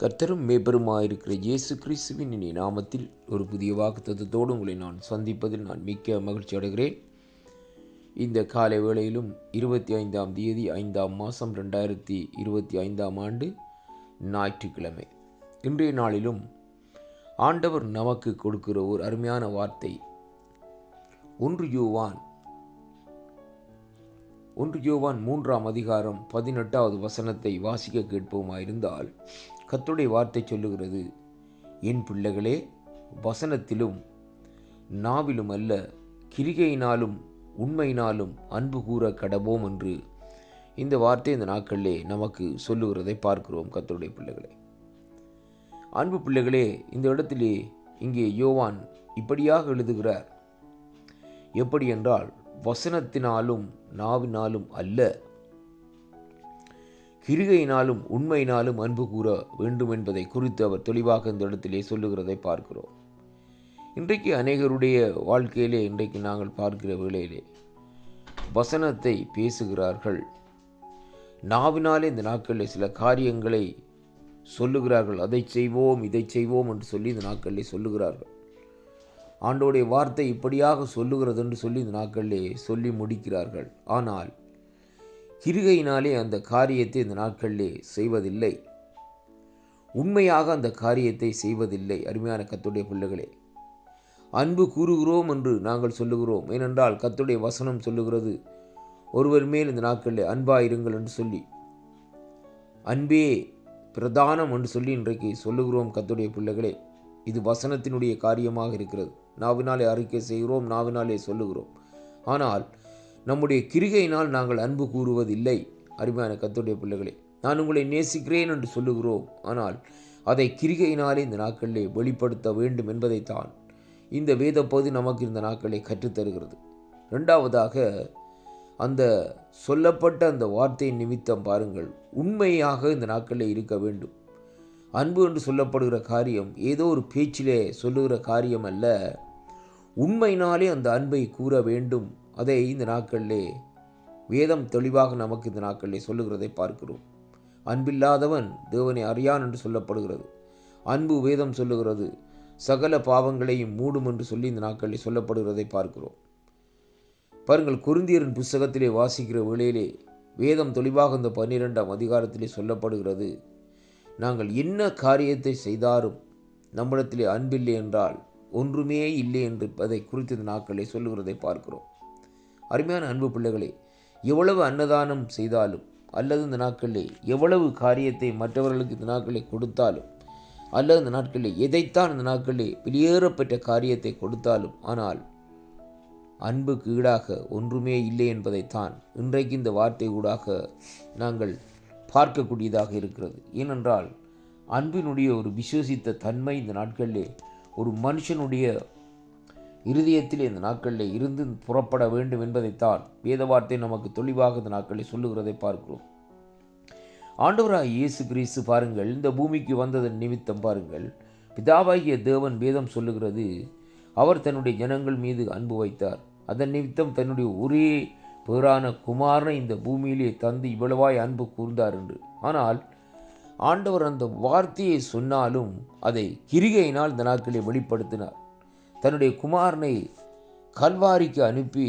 கர்த்தரும் மேபெருமாயிருக்கிற இயேசு கிறிஸ்துவின் இனி நாமத்தில் ஒரு புதிய வாக்குத்தத்தோடு உங்களை நான் சந்திப்பதில் நான் மிக்க மகிழ்ச்சி அடைகிறேன். இந்த காலை வேளையிலும் இருபத்தி ஐந்தாம் தேதி ஐந்தாம் மாதம் ரெண்டாயிரத்தி இருபத்தி ஐந்தாம் ஆண்டு ஞாயிற்றுக்கிழமை. இன்றைய நாளிலும் ஆண்டவர் நமக்கு கொடுக்கிற ஒரு அருமையான வார்த்தை ஒன்று யூவான் ஒன்று யோவான் மூன்றாம் அதிகாரம் பதினெட்டாவது வசனத்தை வாசிக்க கேட்போமாயிருந்தால் கத்துடைய வார்த்தை சொல்லுகிறது என் பிள்ளைகளே வசனத்திலும் நாவிலும் அல்ல கிரிகையினாலும் உண்மையினாலும் அன்பு கூற கடவோம் என்று இந்த வார்த்தை இந்த நாட்களிலே நமக்கு சொல்லுகிறதை பார்க்கிறோம் கத்தருடைய பிள்ளைகளே. அன்பு பிள்ளைகளே இந்த இடத்திலே இங்கே யோவான் இப்படியாக எழுதுகிறார் எப்படி என்றால் வசனத்தினாலும் நாவினாலும் அல்ல. கிருகையினாலும் உண்மையினாலும் அன்பு கூற வேண்டும் என்பதை குறித்து அவர் தெளிவாக இந்த இடத்திலே சொல்லுகிறதை பார்க்கிறோம். இன்றைக்கு அநேகருடைய வாழ்க்கையிலே இன்றைக்கு நாங்கள் பார்க்கிற வேளையிலே வசனத்தை பேசுகிறார்கள். நாவினாலே இந்த நாட்களில் சில காரியங்களை சொல்லுகிறார்கள். அதை செய்வோம் இதை செய்வோம் என்று சொல்லி இந்த நாட்களில் சொல்லுகிறார்கள். ஆண்டோடைய வார்த்தை இப்படியாக சொல்லுகிறது என்று சொல்லி இந்த நாட்களிலே சொல்லி முடிக்கிறார்கள். ஆனால் கிருகையினாலே அந்த காரியத்தை இந்த நாட்களிலே செய்வதில்லை. உண்மையாக அந்த காரியத்தை செய்வதில்லை அருமையான கத்துடைய பிள்ளைகளே. அன்பு கூறுகிறோம் என்று நாங்கள் சொல்லுகிறோம். ஏனென்றால் கத்துடைய வசனம் சொல்லுகிறது ஒருவர் மேல் இந்த நாட்களில் அன்பாயிருங்கள் என்று சொல்லி. அன்பே பிரதானம் என்று சொல்லி இன்றைக்கு சொல்லுகிறோம் கத்துடைய பிள்ளைகளே. இது வசனத்தினுடைய காரியமாக இருக்கிறது. நாவினாலே அறிக்கை செய்கிறோம் நாவினாலே சொல்லுகிறோம். ஆனால் நம்முடைய கிரிகையினால் நாங்கள் அன்பு கூறுவதில்லை. அருமையான கத்துடைய பிள்ளைகளே நான் உங்களை நேசிக்கிறேன் என்று சொல்லுகிறோம். ஆனால் அதை கிரிகையினாலே இந்த நாட்களிலே வெளிப்படுத்த வேண்டும் என்பதைத்தான் இந்த வேத பகுதி நமக்கு இந்த நாட்களை கற்றுத்தருகிறது. ரெண்டாவதாக அந்த சொல்லப்பட்ட அந்த வார்த்தையின் நிமித்தம் பாருங்கள் உண்மையாக இந்த நாட்களில் இருக்க வேண்டும். அன்பு என்று சொல்லப்படுகிற காரியம் ஏதோ ஒரு பேச்சிலே சொல்லுகிற காரியம் அல்ல உண்மையினாலே அந்த அன்பை கூற வேண்டும். அதை இந்த நாட்களிலே வேதம் தெளிவாக நமக்கு இந்த நாட்களிலே சொல்லுகிறதை பார்க்கிறோம். அன்பில்லாதவன் தேவனை அறியான் என்று சொல்லப்படுகிறது. அன்பு வேதம் சொல்லுகிறது சகல பாவங்களையும் மூடும் என்று சொல்லி இந்த நாட்களில் சொல்லப்படுகிறதை பார்க்கிறோம். பாருங்கள் குருந்தியரின் புஸ்தகத்திலே வாசிக்கிற வேளையிலே வேதம் தெளிவாக இந்த பன்னிரெண்டாம் அதிகாரத்திலே சொல்லப்படுகிறது. நாங்கள் என்ன காரியத்தை செய்தாலும் நம்மிடத்திலே அன்பில்லை என்றால் ஒன்றுமே இல்லை என்று அதை குறித்த இந்த நாட்களை சொல்லுகிறதை பார்க்கிறோம். அருமையான அன்பு பிள்ளைகளே எவ்வளவு அன்னதானம் செய்தாலும் அல்லது இந்த நாட்களில் எவ்வளவு காரியத்தை மற்றவர்களுக்கு இந்த நாட்களை கொடுத்தாலும் அல்லது இந்த நாட்களில் எதைத்தான் இந்த நாட்களில் வெளியேறப்பட்ட காரியத்தை கொடுத்தாலும் ஆனால் அன்புக்கு ஈடாக ஒன்றுமே இல்லை என்பதைத்தான் இன்றைக்கு இந்த வார்த்தை ஊடாக நாங்கள் பார்க்கக்கூடியதாக இருக்கிறது. ஏனென்றால் அன்பினுடைய ஒரு விசுவசித்த தன்மை இந்த நாட்களிலே ஒரு மனுஷனுடைய இருதயத்தில் இந்த நாட்களில் இருந்து புறப்பட வேண்டும் என்பதைத்தான் வேத வார்த்தை நமக்கு தெளிவாக இந்த நாட்களில் சொல்லுகிறதை பார்க்கிறோம். ஆண்டவராக இயேசு கிறிஸ்து பாருங்கள் இந்த பூமிக்கு வந்ததன் நிமித்தம் பாருங்கள் பிதாவாகிய தேவன் வேதம் சொல்லுகிறது அவர் தன்னுடைய ஜனங்கள் மீது அன்பு வைத்தார். அதன் நிமித்தம் தன்னுடைய ஒரே பேரான குமாரனை இந்த பூமியிலே தந்து இவ்வளவாய் அன்பு கூர்ந்தார் என்று. ஆனால் ஆண்டவர் அந்த வார்த்தையை சொன்னாலும் அதை கிரிகையினால் இந்த நாட்களை வெளிப்படுத்தினார். தன்னுடைய குமாரனை கல்வாரிக்கு அனுப்பி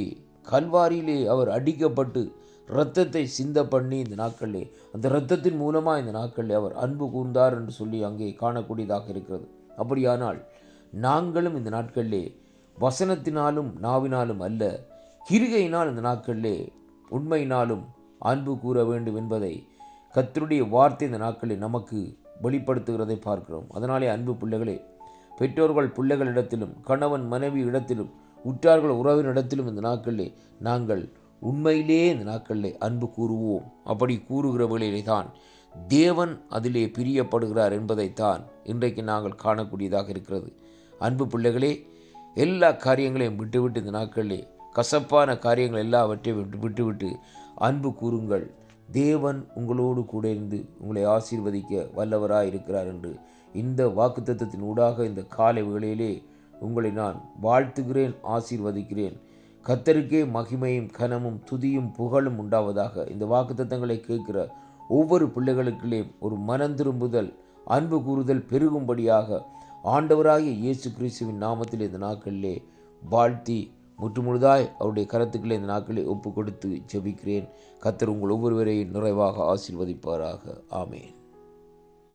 கல்வாரியிலே அவர் அடிக்கப்பட்டு இரத்தத்தை சிந்த பண்ணி இந்த நாட்களிலே அந்த இரத்தத்தின் மூலமாக இந்த நாட்களில் அவர் அன்பு கூர்ந்தார் என்று சொல்லி அங்கே காணக்கூடியதாக இருக்கிறது. அப்படியானால் நாங்களும் இந்த நாட்களிலே வசனத்தினாலும் நாவினாலும் அல்ல கிருகையினால் இந்த நாட்களிலே உண்மையினாலும் அன்பு கூற வேண்டும் என்பதை கத்தருடைய வார்த்தை இந்த நாட்களில் நமக்கு வெளிப்படுத்துகிறதை பார்க்கிறோம். அதனாலே அன்பு பிள்ளைகளே பெற்றோர்கள் பிள்ளைகளிடத்திலும் கணவன் மனைவி இடத்திலும் உற்றார்கள் உறவினிடத்திலும் இந்த நாட்களிலே நாங்கள் உண்மையிலே இந்த நாட்களிலே அன்பு கூறுவோம். அப்படி கூறுகிற வேளையிலே தான் தேவன் அதிலே பிரியப்படுகிறார் என்பதைத்தான் இன்றைக்கு நாங்கள் காணக்கூடியதாக இருக்கிறது. அன்பு பிள்ளைகளே எல்லா காரியங்களையும் விட்டுவிட்டு இந்த நாட்களிலே கசப்பான காரியங்கள் எல்லாவற்றையும் விட்டு விட்டுவிட்டு அன்பு கூறுங்கள். தேவன் உங்களோடு கூட இருந்து உங்களை ஆசீர்வதிக்க வல்லவராக இருக்கிறார் என்று இந்த வாக்குத்தத்தின் ஊடாக இந்த காலை வேளையிலே உங்களை நான் வாழ்த்துகிறேன் ஆசீர்வதிக்கிறேன். கத்தருக்கே மகிமையும் கனமும் துதியும் புகழும் உண்டாவதாக இந்த வாக்குத்தத்தங்களை கேட்கிற ஒவ்வொரு பிள்ளைகளுக்குள்ளேயும் ஒரு மனம் திரும்புதல் அன்பு கூறுதல் பெருகும்படியாக ஆண்டவராகிய இயேசு கிறிஸ்துவின் நாமத்தில் இந்த நாட்களிலே வாழ்த்தி முற்றுமுழுதாய் அவருடைய கருத்துக்களை இந்த நாட்களை ஒப்பு கொடுத்து ஜெபிக்கிறேன். கத்தர் உங்கள் ஒவ்வொருவரையும் நிறைவாக ஆசீர்வதிப்பாராக. ஆமேன்.